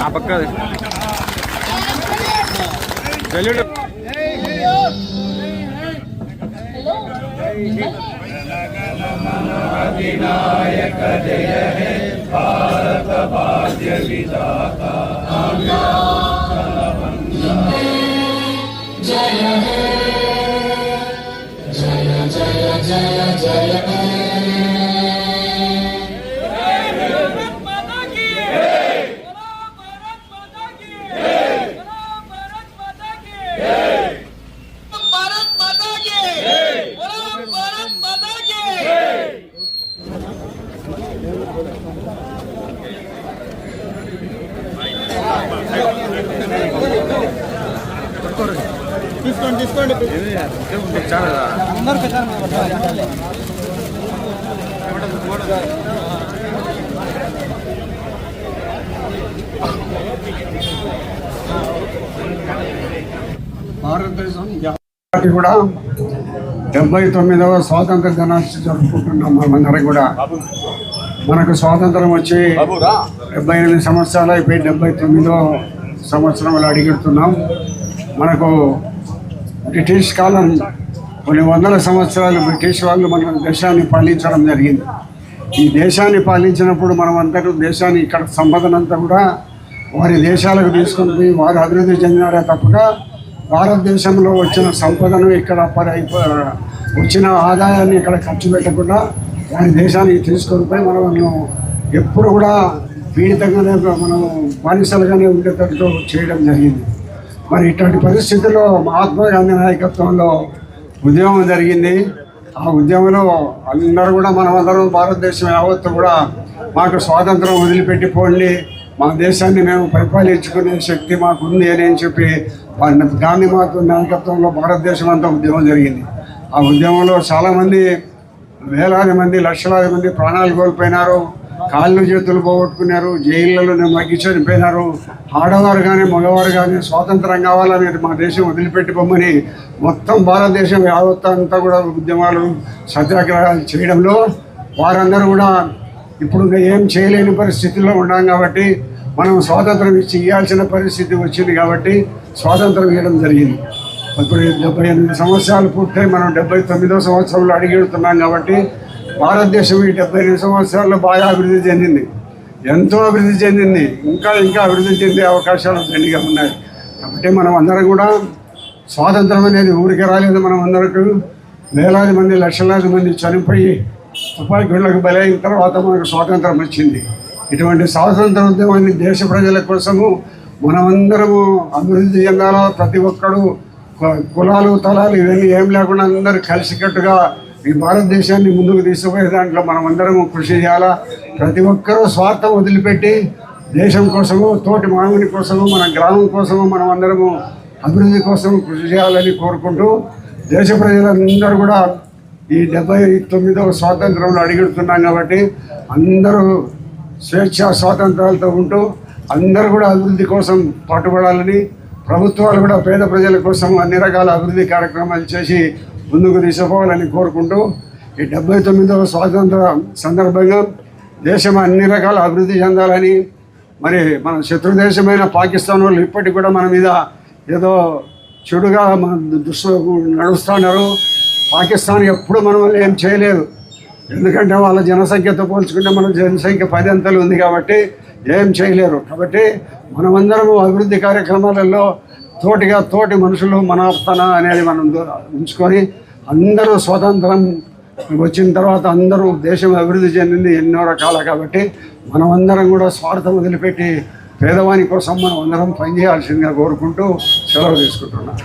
ఆ పక్క జల్లుడు వినాయక జయ భారత భాగ్య విధాత Ganga. చాలా భారతదేశం జాతి కూడా డెబ్బై తొమ్మిదవ స్వాతంత్ర దినోత్సవం జరుపుకుంటున్నాం మనమందరం కూడా. మనకు స్వాతంత్రం వచ్చి డెబ్బై ఎనిమిది సంవత్సరాలు అయిపోయి డెబ్బై తొమ్మిదో సంవత్సరంలో అడిగెడుతున్నాం మనకు బ్రిటిష్ కాలం కొన్ని వందల సంవత్సరాలు బ్రిటిష్ వాళ్ళు మన దేశాన్ని పాలించడం జరిగింది. ఈ దేశాన్ని పాలించినప్పుడు మనం అందరూ దేశాన్ని ఇక్కడ సంపదనంతా కూడా వారి దేశాలకు తీసుకొని పోయి వారు అభివృద్ధి చెందినారే తప్పగా భారతదేశంలో వచ్చిన సంపదను ఇక్కడ పరి వచ్చిన ఆదాయాన్ని ఇక్కడ ఖర్చు పెట్టకుండా వారి దేశానికి తీసుకొని పోయి మనం ఎప్పుడు కూడా పీడితంగానే మనం బానిసలుగానే ఉండేటట్టు చేయడం జరిగింది. మరి ఇటువంటి పరిస్థితుల్లో మహాత్మా గాంధీ నాయకత్వంలో ఉద్యమం జరిగింది. ఆ ఉద్యమంలో అందరూ కూడా మనమందరం భారతదేశం యావత్తు కూడా మాకు స్వాతంత్రం వదిలిపెట్టి పోండి. మా దేశాన్ని మేము పరిపాలించుకునే శక్తి మాకు ఉంది అని చెప్పి గాంధీ మహాత్మ నాయకత్వంలో భారతదేశం అంతా ఉద్యమం జరిగింది. ఆ ఉద్యమంలో చాలామంది వేలాది మంది లక్షలాది మంది ప్రాణాలు కోల్పోయినారు. కాళ్ళు చేతులు పోగొట్టుకున్నారు జైళ్ళలో మగ్గి చనిపోయినారు ఆడవారు కానీ మగవారు కానీ స్వాతంత్రం కావాలని మా దేశం వదిలిపెట్టి పొమ్మని మొత్తం భారతదేశం యావత్ అంతా కూడా ఉద్యమాలు సత్యాగ్రహాలు చేయడంలో వారందరూ కూడా ఇప్పుడు ఏం చేయలేని పరిస్థితుల్లో ఉన్నాం కాబట్టి మనం స్వాతంత్రం ఇచ్చి ఇవ్వాల్సిన పరిస్థితి వచ్చింది కాబట్టి స్వాతంత్రం ఇవ్వడం జరిగింది. ఇప్పుడు డెబ్బై ఎనిమిది సంవత్సరాలు పూర్తయి మనం డెబ్బై తొమ్మిదో సంవత్సరంలో అడిగెడుతున్నాం కాబట్టి భారతదేశం ఈ డెబ్బై ఎనిమిది సంవత్సరాల్లో బాగా అభివృద్ధి చెందింది. ఎంతో అభివృద్ధి చెందింది. ఇంకా ఇంకా అభివృద్ధి చెందే అవకాశాలు దండిగా ఉన్నాయి. కాబట్టి మనం అందరం కూడా స్వాతంత్రం అనేది ఊరికి రాలేదు మనం అందరికీ. వేలాది మంది లక్షలాది మంది చనిపోయి తుపాకీలకు బలైన తర్వాత మనకు స్వాతంత్రం వచ్చింది. ఇటువంటి స్వాతంత్ర ఉద్యమాన్ని దేశ ప్రజల కోసము మనమందరము అభివృద్ధి చెందాలా ప్రతి ఒక్కడు. కులాలు తలాలు ఇవన్నీ ఏం లేకుండా అందరూ కలిసికట్టుగా ఈ భారతదేశాన్ని ముందుకు తీసుకుపోయే దాంట్లో మనం అందరము కృషి చేయాలా? ప్రతి ఒక్కరూ స్వార్థం వదిలిపెట్టి దేశం కోసము తోటి మానవుని కోసము మన గ్రామం కోసము మనం అందరము అభివృద్ధి కోసం కృషి చేయాలని కోరుకుంటూ దేశ ప్రజలందరూ కూడా ఈ డెబ్బై తొమ్మిదవ స్వాతంత్రంలో అడిగెడుతున్నాం కాబట్టి అందరూ స్వేచ్ఛ స్వాతంత్రాలతో ఉంటూ అందరూ కూడా అభివృద్ధి కోసం పాటుపడాలని ప్రభుత్వాలు కూడా పేద ప్రజల కోసం అన్ని రకాల అభివృద్ధి కార్యక్రమాలు చేసి ముందుకు తీసుకుపోవాలని కోరుకుంటూ ఈ డెబ్బై తొమ్మిదవ స్వాతంత్ర సందర్భంగా దేశం అన్ని రకాల అభివృద్ధి చెందాలని మరి మన శత్రు దేశమైన పాకిస్తాన్ వాళ్ళు ఇప్పటికి కూడా మన మీద ఏదో చెడుగా మన దుస్తు నడుస్తున్నారు. పాకిస్తాన్ ఎప్పుడు మన వల్ల ఏం చేయలేదు. ఎందుకంటే వాళ్ళ జనసంఖ్యతో పోల్చుకుంటే మన జనసంఖ్య పది ఉంది కాబట్టి ఏం చేయలేరు. కాబట్టి మనమందరము అభివృద్ధి కార్యక్రమాలలో తోటిగా తోటి మనుషులు మనాప్తన అనేది మనం ఉంచుకొని అందరూ స్వాతంత్రం వచ్చిన తర్వాత అందరూ దేశం అభివృద్ధి చెందింది ఎన్నో రకాల కాబట్టి మనమందరం కూడా స్వార్థం వదిలిపెట్టి పేదవాని కోసం మనం అందరం పనిచేయాల్సిందిగా కోరుకుంటూ సెలవు తీసుకుంటున్నాం.